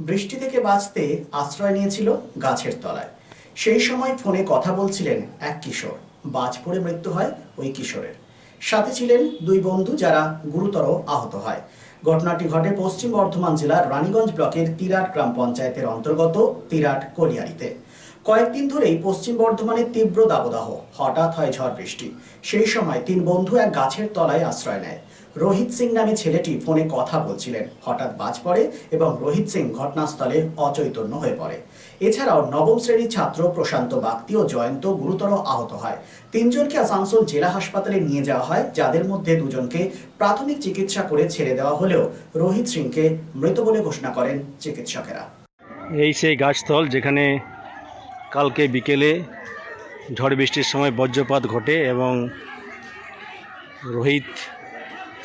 বৃষ্টি থেকে বাঁচতে আশ্রয় নিয়েছিল গাছের তলায়। সেই সময় ফোনে কথা বলছিলেন এক কিশোর। বাজ পড়ে মৃত্যু হয় ওই কিশোরের। সাথে ছিলেন দুই বন্ধু যারা গুরুতর আহত হয়। ঘটনাটি ঘটে পশ্চিম বর্ধমান জেলার রানীগঞ্জ ব্লকের তিরাট গ্রাম পঞ্চায়েতের অন্তর্গত তিরাট কলিয়ারিতে। কয়েকদিন ধরেই পশ্চিম বর্ধমানের তীব্র দাবদাহ, হঠাৎ হয় ঝড় বৃষ্টি। সেই সময় তিন বন্ধু এক গাছের তলায় আশ্রয় নেয়। রোহিত সিং নামে ছেলেটি ফোনে কথা বলছিলেন। হঠাৎ বাজ পড়ে এবং রোহিত সিং ঘটনাস্থলে অচৈতন্য হয়ে পড়ে। এছাড়াও নবম শ্রেণির ছাত্র প্রশান্ত বাগতি ও জয়ন্ত গুরুতর আহত হয়। তিনজনকে আসানসোল জেলা হাসপাতালে নিয়ে যাওয়া হয়, যাদের মধ্যে দুজনকে প্রাথমিক চিকিৎসা করে ছেড়ে দেওয়া হলেও রোহিত সিংকে মৃত বলে ঘোষণা করেন চিকিৎসকেরা। এই সেই গাছতল যেখানে কালকে বিকেলে ঝড় বৃষ্টির সময় বজ্রপাত ঘটে এবং রোহিত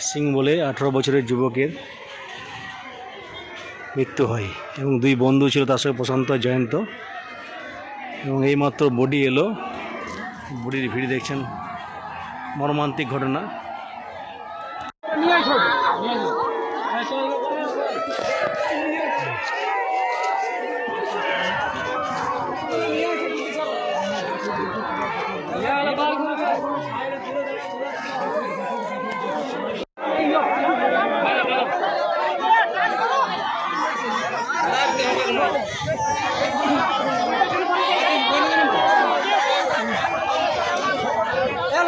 সিং বলে আঠারো বছরের যুবকের মৃত্যু হয় এবং দুই বন্ধু ছিল তার সঙ্গে প্রশান্ত জয়ন্ত। এবং এইমাত্র বডি এলো। বডির ভিড় দেখছেন মর্মান্তিক ঘটনা।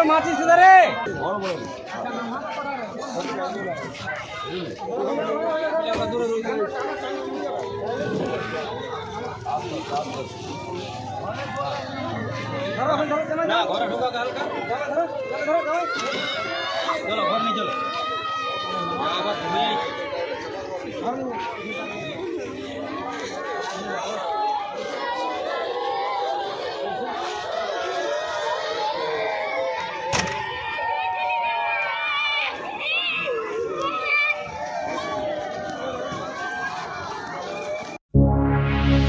মাছিস রে না ঘরে ঢোকা হালকা। চলো ঘর নিয়ে চলো। আবার তুমি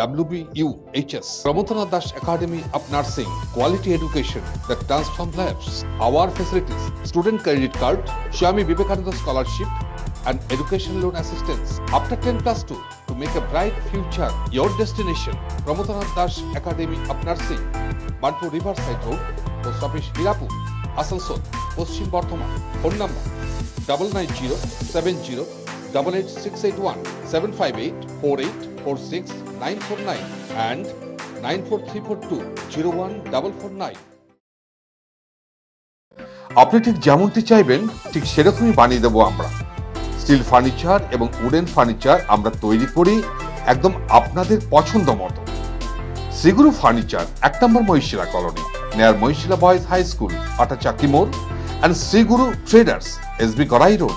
WBUHS. Pramotanath Das Academy of Nursing, quality education that transforms lives. Our facilities, student credit card, Swami Vivekananda scholarship, and education loan assistance. After 10 plus 2, to make a bright future, your destination, Pramotanath Das Academy of Nursing, Bantu Riverside Road, Post Office Hirapur, Bardhaman. Phone number double nine zero seven zero double eight six eight one seven five eight four eight four six nine four nine and nine four three four two zero one double four nine. আপনি ঠিক যেমনটি চাইবেন, ঠিক সেরকমই বানিয়ে দেবো আমরা। Steel furniture এবং উডেন ফার্নিচার আমরা তৈরি করি একদম আপনাদের পছন্দ মতো। সিগুরু ফার্নিচার, এক নম্বর মহিশিলা কলোনি নেয়ার মহিশিলা বয়েজ হাই স্কুল আটা চাকি মোড় and Shriguru traders, S B Garai road.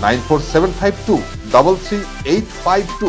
nine four seven five two double three eight five two